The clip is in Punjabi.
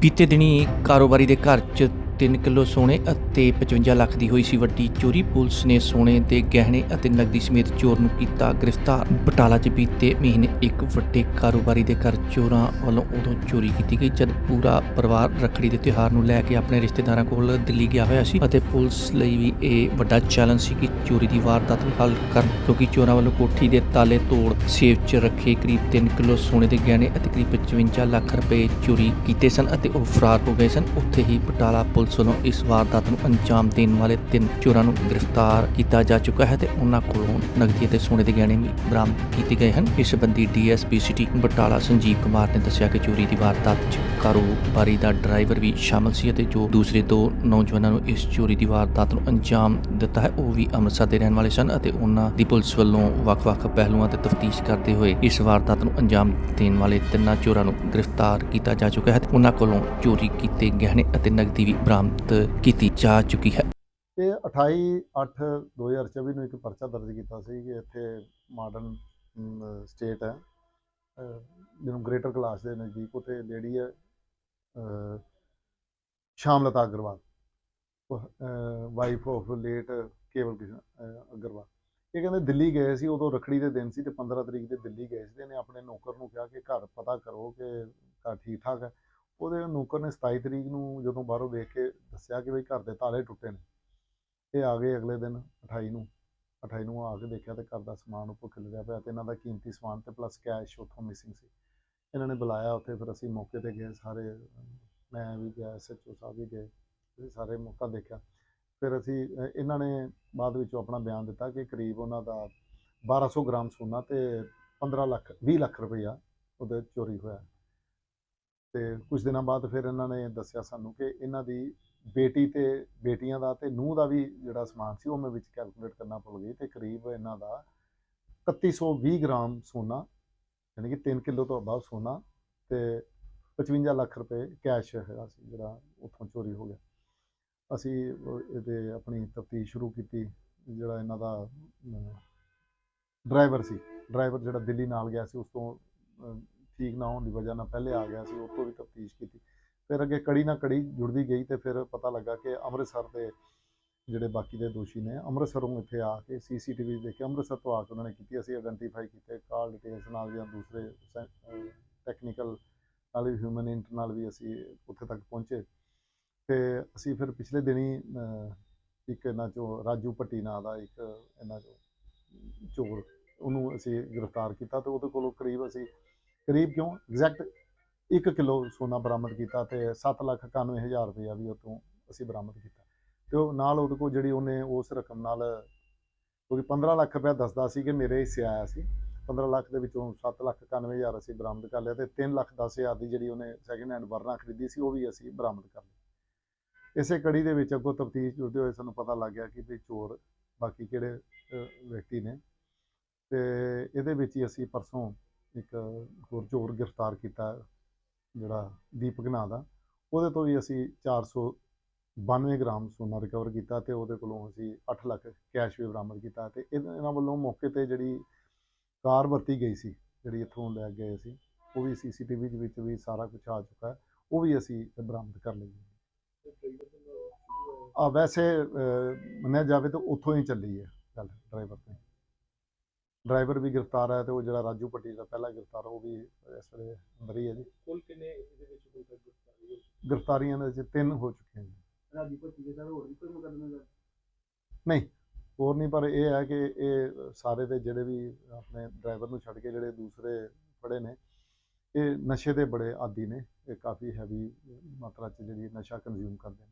ਬੀਤੇ ਦਿਨੀ ਕਾਰੋਬਾਰੀ ਦੇ ਘਰ 'ਚ 3 ਕਿਲੋ ਸੋਨੇ ਅਤੇ 55 ਲੱਖ ਦੀ ਹੋਈ ਸੀ ਵੱਡੀ ਚੋਰੀ। ਪੁਲਿਸ ਨੇ ਸੋਨੇ ਦੇ ਗਹਿਣੇ ਅਤੇ ਨਕਦੀ ਸਮੇਤ ਚੋਰ ਨੂੰ ਕੀਤਾ ਗ੍ਰਿਫਤਾਰ। ਬਟਾਲਾ 'ਚ ਬੀਤੇ ਮਹੀਨੇ ਇੱਕ ਵੱਡੇ ਕਾਰੋਬਾਰੀ ਦੇ ਘਰ ਚੋਰਾਂ ਵੱਲੋਂ ਉਦੋਂ ਚੋਰੀ ਕੀਤੀ ਗਈ, ਜਦ ਪੂਰਾ ਪਰਿਵਾਰ ਰੱਖੜੀ ਦੇ ਤਿਉਹਾਰ ਨੂੰ ਲੈ ਕੇ ਆਪਣੇ ਰਿਸ਼ਤੇਦਾਰਾਂ ਕੋਲ ਦਿੱਲੀ ਗਿਆ ਹੋਇਆ ਸੀ ਅਤੇ ਪੁਲਿਸ ਲਈ ਵੀ ਇਹ ਵੱਡਾ ਚੈਲੰਜ ਸੀ ਕਿ ਚੋਰੀ ਦੀ ਵਾਰਦਾਤ ਨੂੰ ਹੱਲ ਕਰਨ, ਕਿਉਂਕਿ ਚੋਰਾਂ ਵੱਲੋਂ ਕੋਠੀ ਦੇ ਤਾਲੇ ਤੋੜ ਸੇਫ 'ਚ ਰੱਖੇ ਕਰੀਬ 3 ਕਿਲੋ ਸੋਨੇ ਦੇ ਗਹਿਣੇ ਅਤੇ ਕਰੀਬ 55 ਲੱਖ ਰੁਪਏ ਚੋਰੀ ਕੀਤੇ ਸਨ ਅਤੇ ਉਹ ਫਰਾਰ ਹੋ ਗਏ ਸਨ। ਉੱਥੇ ਹੀ ਬਟਾਲਾ ਪੁਲਿਸ ਵੱਲੋਂ ਇਸ ਵਾਰਦਾਤ ਨੂੰ ਅੰਜਾਮ ਦੇਣ ਵਾਲੇ ਤਿੰਨ ਚੋਰਾਂ ਨੂੰ ਗ੍ਰਿਫਤਾਰ ਕੀਤਾ ਜਾ ਚੁੱਕਾ ਹੈ ਤੇ ਉਹਨਾਂ ਕੋਲੋਂ ਨਕਦੀ ਅਤੇ ਸੋਨੇ ਦੇ ਗਹਿਣੇ ਵੀ ਬਰਾਮਦ ਕੀਤੇ ਗਏ ਹਨ। ਇਸ ਸੰਬੰਧੀ ਡੀਐਸਪੀ ਸਿਟੀ ਬਟਾਲਾ ਸੰਜੀਵ ਕੁਮਾਰ ਨੇ ਦੱਸਿਆ ਕਿ ਚੋਰੀ ਦੀ ਵਾਰਦਾਤ 'ਚ ਕਾਰੋਬਾਰੀ ਦਾ ਡਰਾਈਵਰ ਵੀ ਸ਼ਾਮਲ ਸੀ ਅਤੇ ਜੋ ਦੂਸਰੇ ਦੋ ਨੌਜਵਾਨਾਂ ਨੂੰ ਇਸ ਚੋਰੀ ਦੀ ਵਾਰਦਾਤ ਨੂੰ ਅੰਜਾਮ ਦਿੱਤਾ ਹੈ, ਉਹ ਵੀ ਅੰਮ੍ਰਿਤਸਰ ਦੇ ਰਹਿਣ ਵਾਲੇ ਸਨ ਅਤੇ ਉਹਨਾਂ ਦੀ ਪੁਲਿਸ ਵੱਲੋਂ ਵੱਖ-ਵੱਖ ਪਹਿਲੂਆਂ ਤੇ ਤਫਤੀਸ਼ ਕਰਦੇ ਹੋਏ ਇਸ ਵਾਰਦਾਤ ਨੂੰ ਅੰਜਾਮ ਦੇਣ ਵਾਲੇ ਤਿੰਨਾਂ ਚੋਰਾਂ ਨੂੰ ਗ੍ਰਿਫਤਾਰ ਕੀਤਾ ਜਾ ਚੁੱਕਾ ਹੈ ਉਹਨਾਂ ਕੋਲੋਂ ਚੋਰੀ ਕੀਤੇ ਗਹਿਣੇ ਅਤੇ ਨਕਦੀ ਵੀ ਬਰਾਮਦ ਕੀਤੀ ਜਾ ਚੁੱਕੀ ਹੈ। ਇਹ 28 8 2024 ਨੂੰ ਇੱਕ ਪਰਚਾ ਦਰਜ ਕੀਤਾ ਸੀ ਕਿ ਇੱਥੇ ਮਾਡਰਨ ਸਟੇਟ ਹੈ। ਜਿਹਨੂੰ ਗ੍ਰੇਟਰ ਕਲਾਸ ਦੇ ਨਜ਼ਦੀਕ ਉਤੇ ਲੇਡੀ ਹੈ, ਅਹ Shamlata Agarwal wife of late Kewal Krishan Agarwal. ਇਹ ਕਹਿੰਦੇ ਦਿੱਲੀ ਗਏ ਸੀ, ਉਦੋਂ ਰਖੜੀ ਦੇ ਦਿਨ ਸੀ ਤੇ 15 ਤਰੀਕ ਦੇ ਦਿੱਲੀ ਗਏ ਸੀ ਤੇ ਇਹਨੇ ਆਪਣੇ ਨੌਕਰ ਨੂੰ ਕਿਹਾ ਕਿ ਘਰ ਪਤਾ ਕਰੋ ਕਿ ਘਰ ਠੀਕ ਠਾਕ ਹੈ। ਉਹਦੇ ਨੌਕਰ ਨੇ 27 ਤਰੀਕ ਨੂੰ ਜਦੋਂ ਬਾਹਰੋਂ ਵੇਖ ਕੇ ਦੱਸਿਆ ਕਿ ਬਈ ਘਰ ਦੇ ਤਾਲੇ ਟੁੱਟੇ ਨੇ, ਇਹ ਆ ਗਏ ਅਗਲੇ ਦਿਨ 28 ਨੂੰ 28 ਨੂੰ ਆ ਕੇ ਦੇਖਿਆ ਤੇ ਘਰ ਦਾ ਸਮਾਨ ਉੱਪਰ ਖਿਲਰਿਆ ਪਿਆ ਤੇ ਇਹਨਾਂ ਦਾ ਕੀਮਤੀ ਸਮਾਨ ਤੇ ਪਲੱਸ ਕੈਸ਼ ਉੱਥੋਂ ਮਿਸਿੰਗ ਸੀ। ਇਹਨਾਂ ਨੇ ਬੁਲਾਇਆ ਉੱਥੇ, ਫਿਰ ਅਸੀਂ ਮੌਕੇ ਤੇ ਗਏ ਸਾਰੇ, ਮੈਂ ਵੀ ਗਿਆ ਐਸਐਚਓ ਸਾਹਿਬ ਵੀ ਗਏ, ਅਸੀਂ ਸਾਰੇ ਮੌਕਾ ਦੇਖਿਆ। ਫਿਰ ਅਸੀਂ, ਇਹਨਾਂ ਨੇ ਬਾਅਦ ਵਿੱਚ ਆਪਣਾ ਬਿਆਨ ਦਿੱਤਾ ਕਿ ਕਰੀਬ ਉਹਨਾਂ ਦਾ 1200 ਗ੍ਰਾਮ ਸੋਨਾ ਤੇ 15 ਲੱਖ 20 ਲੱਖ ਰੁਪਈਆ ਉਹਦੇ ਚੋਰੀ ਹੋਇਆ। ਤੇ ਕੁਝ ਦਿਨਾਂ ਬਾਅਦ ਫਿਰ ਇਹਨਾਂ ਨੇ ਦੱਸਿਆ ਸਾਨੂੰ ਕਿ ਇਹਨਾਂ ਦੀ ਬੇਟੀ ਤੇ ਬੇਟੀਆਂ ਦਾ ਤੇ ਨੂੰਹ ਦਾ ਵੀ ਜਿਹੜਾ ਸਮਾਨ ਸੀ ਉਹ ਮੈਂ ਵਿੱਚ ਕੈਲਕੂਲੇਟ ਕਰਨਾ ਭੁੱਲ ਗਈ ਤੇ ਕਰੀਬ ਇਹਨਾਂ ਦਾ 3120 ਗ੍ਰਾਮ ਸੋਨਾ, ਯਾਨੀ ਕਿ 3 ਕਿਲੋ ਤੋਂ ਅਬਾਵ ਸੋਨਾ ਤੇ 55 ਲੱਖ ਰੁਪਏ ਕੈਸ਼ ਹੈਗਾ ਸੀ ਜਿਹੜਾ ਉੱਥੋਂ ਚੋਰੀ ਹੋ ਗਿਆ। ਅਸੀਂ ਇਹਦੇ ਆਪਣੀ ਤਫਤੀਸ਼ ਸ਼ੁਰੂ ਕੀਤੀ, ਜਿਹੜਾ ਇਹਨਾਂ ਦਾ ਡਰਾਈਵਰ ਸੀ। ਡਰਾਈਵਰ ਜਿਹੜਾ ਦਿੱਲੀ ਨਾਲ ਗਿਆ ਸੀ, ਉਸ ਤੋਂ ਠੀਕ ਨਾ ਹੋਣ ਦੀ ਵਜ੍ਹਾ ਨਾਲ ਪਹਿਲੇ ਆ ਗਿਆ ਸੀ ਉਹ ਤੋਂ ਵੀ ਤਫਤੀਸ਼ ਕੀਤੀ। ਫਿਰ ਅੱਗੇ ਕੜੀ ਨਾ ਕੜੀ ਜੁੜਦੀ ਗਈ ਤੇ ਫਿਰ ਪਤਾ ਲੱਗਾ ਕਿ ਅੰਮ੍ਰਿਤਸਰ ਦੇ ਜਿਹੜੇ ਬਾਕੀ ਦੇ ਦੋਸ਼ੀ ਨੇ ਅੰਮ੍ਰਿਤਸਰੋਂ ਇੱਥੇ ਆ ਕੇ ਸੀਸੀਟੀਵੀ ਦੇਖ। ਕੇ ਅੰਮ੍ਰਿਤਸਰ ਤੋਂ ਆ ਕੇ ਉਹਨਾਂ ਨੇ ਕੀਤੀ ਅਸੀਂ ਆਇਡੈਂਟੀਫਾਈ ਕੀਤੇ ਕਾਲ ਡਿਟੇਲਸ ਨਾਲ ਜਾਂ ਦੂਸਰੇ ਟੈਕਨੀਕਲ ਨਾਲ ਵੀ ਹਿਊਮਨ ਇੰਟ ਨਾਲ ਵੀ ਅਸੀਂ ਉੱਥੇ ਤੱਕ ਪਹੁੰਚੇ। ਤੇ ਅਸੀਂ ਫਿਰ ਪਿਛਲੇ ਦਿਨੀ ਇੱਕ ਇਹਨਾਂ ਚੋਂ ਰਾਜੂ ਭੱਟੀ ਨਾਂ ਦਾ ਇੱਕ ਇਹਨਾਂ ਚੋਂ ਚੋਰ ਉਹਨੂੰ ਅਸੀਂ ਗ੍ਰਿਫਤਾਰ ਕੀਤਾ ਤੇ ਉਹਦੇ ਕੋਲੋਂ ਕਰੀਬ ਅਸੀਂ ਕਰੀਬ ਕਿਉਂ? ਐਗਜ਼ੈਕਟ 1 ਕਿਲੋ ਸੋਨਾ ਬਰਾਮਦ ਕੀਤਾ ਤੇ 7 ਲੱਖ 91 ਹਜ਼ਾਰ ਰੁਪਇਆ ਵੀ ਉਤੋਂ ਅਸੀਂ ਬਰਾਮਦ ਕੀਤਾ। ਤੇ ਉਹ ਨਾਲ ਉਹਦੇ ਕੋਲ ਜਿਹੜੀ ਉਹਨੇ ਉਸ ਰਕਮ ਨਾਲ ਕਿਉਂਕਿ 15 ਲੱਖ ਰੁਪਇਆ ਦੱਸਦਾ ਸੀ ਕਿ ਮੇਰੇ ਹਿੱਸੇ ਆਇਆ ਸੀ। 15 ਲੱਖ ਦੇ ਵਿੱਚੋਂ 7 ਲੱਖ 91 ਹਜ਼ਾਰ ਅਸੀਂ ਬਰਾਮਦ ਕਰ ਲਿਆ ਤੇ 3 ਲੱਖ 10 ਹਜ਼ਾਰ ਦੀ ਜਿਹੜੀ ਉਹਨੇ ਸੈਕਿੰਡ ਹੈਂਡ ਵਰਨਾ ਖਰੀਦੀ ਸੀ, ਉਹ ਵੀ ਅਸੀਂ ਬਰਾਮਦ ਕਰ ਲਈ ਇਸੇ ਕੜੀ ਦੇ ਵਿੱਚ ਅੱਗੋਂ ਤਫਤੀਸ਼ ਜੁੜਦੇ ਹੋਏ ਸਾਨੂੰ ਪਤਾ ਲੱਗ ਗਿਆ ਕਿ ਵੀ ਚੋਰ ਬਾਕੀ ਕਿਹੜੇ ਵਿਅਕਤੀ ਨੇ। ਤੇ ਇਹਦੇ ਵਿੱਚ ਹੀ ਅਸੀਂ ਪਰਸੋਂ ਇੱਕ ਹੋਰ ਚੋਰ ਗ੍ਰਿਫਤਾਰ ਕੀਤਾ ਜਿਹੜਾ ਦੀਪਕ ਨਾਂ ਦਾ ਉਹਦੇ ਤੋਂ ਵੀ ਅਸੀਂ 492 ਗ੍ਰਾਮ ਸੋਨਾ ਰਿਕਵਰ ਕੀਤਾ ਤੇ ਉਹਦੇ ਕੋਲੋਂ ਅਸੀਂ 8 ਲੱਖ ਕੈਸ਼ ਵੀ ਬਰਾਮਦ ਕੀਤਾ ਤੇ ਇਹਨਾਂ ਵੱਲੋਂ ਮੌਕੇ ਤੇ ਜਿਹੜੀ ਕਾਰ ਵਰਤੀ ਗਈ ਸੀ ਜਿਹੜੀ ਇੱਥੋਂ ਲੈ ਗਏ ਸੀ ਉਹ ਵੀ ਸੀਸੀਟੀਵੀ ਦੇ ਵਿੱਚ ਵੀ ਸਾਰਾ ਕੁਝ ਆ ਚੁੱਕਾ ਹੈ ਉਹ ਵੀ ਅਸੀਂ ਬਰਾਮਦ ਕਰ ਲਈ ਆ ਵੈਸੇ ਮੰਨਿਆ ਜਾਵੇ ਤਾਂ ਉੱਥੋਂ ਹੀ ਚੱਲੀ ਹੈ ਗੱਲ ਡਰਾਈਵਰ ਤੋਂ। ਡਰਾਈਵਰ ਵੀ ਗ੍ਰਿਫਤਾਰ ਹੈ ਤੇ ਉਹ ਜਿਹੜਾ ਰਾਜੂ ਪੱਟੀ ਦਾ ਪਹਿਲਾ ਗ੍ਰਿਫਤਾਰ ਉਹ ਵੀ ਇਸ ਵੇਲੇ ਅੰਦਰ ਹੀ ਜੀ। ਕੁੱਲ ਕਿੰਨੇ ਇਹਦੇ ਵਿੱਚ ਕੋਈ ਗ੍ਰਿਫਤਾਰੀ ਹੋਈ? ਗ੍ਰਿਫਤਾਰੀਆਂ ਦੇ ਵਿੱਚ ਤਿੰਨ ਹੋ ਚੁੱਕੀਆਂ ਜੀ। ਰਾਜੀ ਭੱਟੀ ਦੇ ਸਰ ਹੋਰ ਵੀ ਕੋਈ ਮੁਕੱਦਮੇ ਦਾ ਹੋਰ ਨਹੀਂ ਪਰ ਇਹ ਹੈ ਕਿ ਇਹ ਸਾਰੇ ਦੇ ਜਿਹੜੇ ਵੀ ਆਪਣੇ ਡਰਾਈਵਰ ਨੂੰ ਛੱਡ ਕੇ ਜਿਹੜੇ ਦੂਸਰੇ ਫੜੇ ਨੇ ਇਹ ਨਸ਼ੇ ਦੇ ਬੜੇ ਆਦੀ ਨੇ ਇਹ ਕਾਫੀ ਹੈਵੀ ਮਾਤਰਾ 'ਚ ਜਿਹੜੀ ਨਸ਼ਾ ਕੰਜ਼ਿਊਮ ਕਰਦੇ ਨੇ।